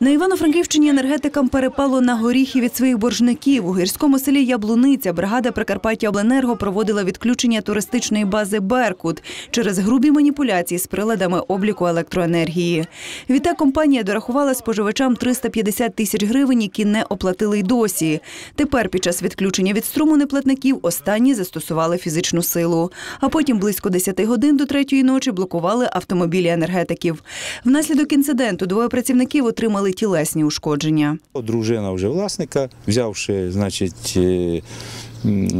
На Івано-Франківщині енергетикам перепало на горіхи від своїх боржників. У гірському селі Яблуниця бригада Прикарпаття Обленерго проводила відключення туристичної бази Беркут через грубі маніпуляції з приладами обліку електроенергії. Відтак компанія дорахувала споживачам 350 тисяч гривень, які не оплатили й досі. Тепер під час відключення від струму неплатників останні застосували фізичну силу. А потім близько 10 годин до третьої ночі блокували автомобілі енергетиків. Внаслідок інциденту двоє працівників отримали тілесні ушкодження. Дружина вже власника, взявши, значить, е,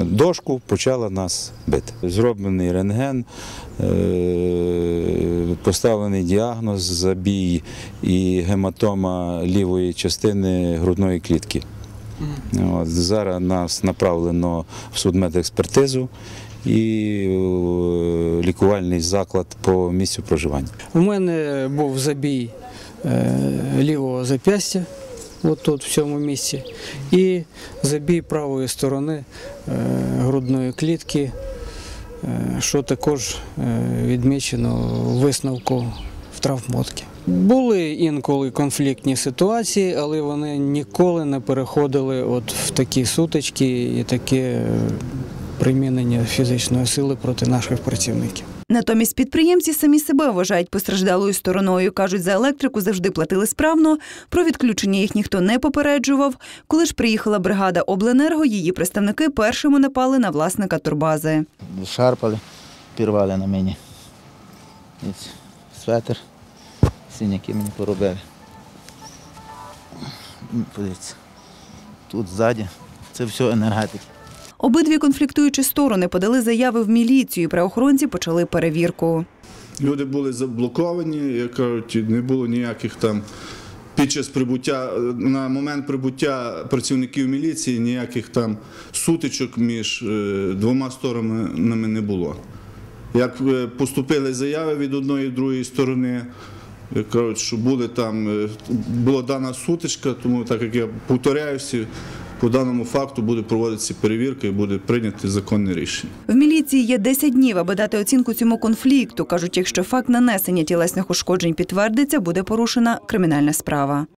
дошку, почала нас бити. Зроблений рентген, е, поставлений діагноз забій і гематома лівої частини грудної клітки. От, зараз нас направлено в судмедекспертизу і е, лікувальний заклад по місцю проживання. У мене був забій лівого зап'ястя, от тут в цьому місці, і забій правої сторони е, грудної клітки, що також е, відмічено у висновку в травмотки. Були інколи конфліктні ситуації, але вони ніколи не переходили от в такі сутички і таке е, примінення фізичної сили проти наших працівників. Натомість підприємці самі себе вважають постраждалою стороною. Кажуть, за електрику завжди платили справно. Про відключення їх ніхто не попереджував. Коли ж приїхала бригада Обленерго, її представники першими напали на власника турбази. шарпали, пірвали на мені. Светер, синяки мені поробили. Подивіться, тут ззаді, це все енергетики. Обидві конфліктуючі сторони подали заяви в міліцію. Правоохоронці почали перевірку. Люди були заблоковані, як кажуть, не було ніяких там під час прибуття, на момент прибуття працівників міліції ніяких там сутичок між е, двома сторонами не було. Як е, поступили заяви від одної і другої сторони, кажуть, що були там, е, була дана сутичка, тому так як я повторяюся, по даному факту буде проводитися перевірка і буде прийняти законне рішення. В міліції є 10 днів, аби дати оцінку цьому конфлікту. Кажуть, якщо факт нанесення тілесних ушкоджень підтвердиться, буде порушена кримінальна справа.